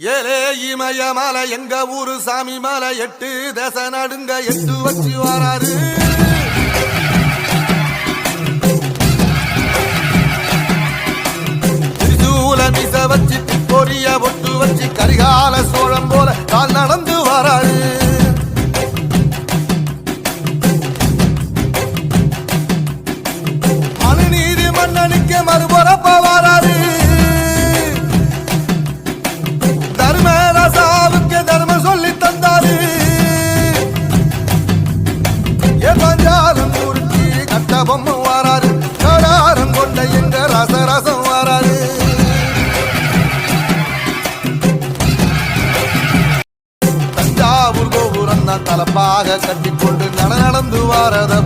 ஏலே இமய மலை எங்க ஊரு சாமி மலை எட்டு தச நடுங்க எட்டு வச்சு வராரு. திரிசூல மிச வச்சு பொரிய ஒட்டு வச்சு கரிகால கட்ட பொம்மை கடாரம் கொண்ட எங்க ரசரசம் வாராரு தஞ்சாவூர் கோபுரம் தான் தலப்பாக கட்டிக்கொண்டு நட நடந்து வாரத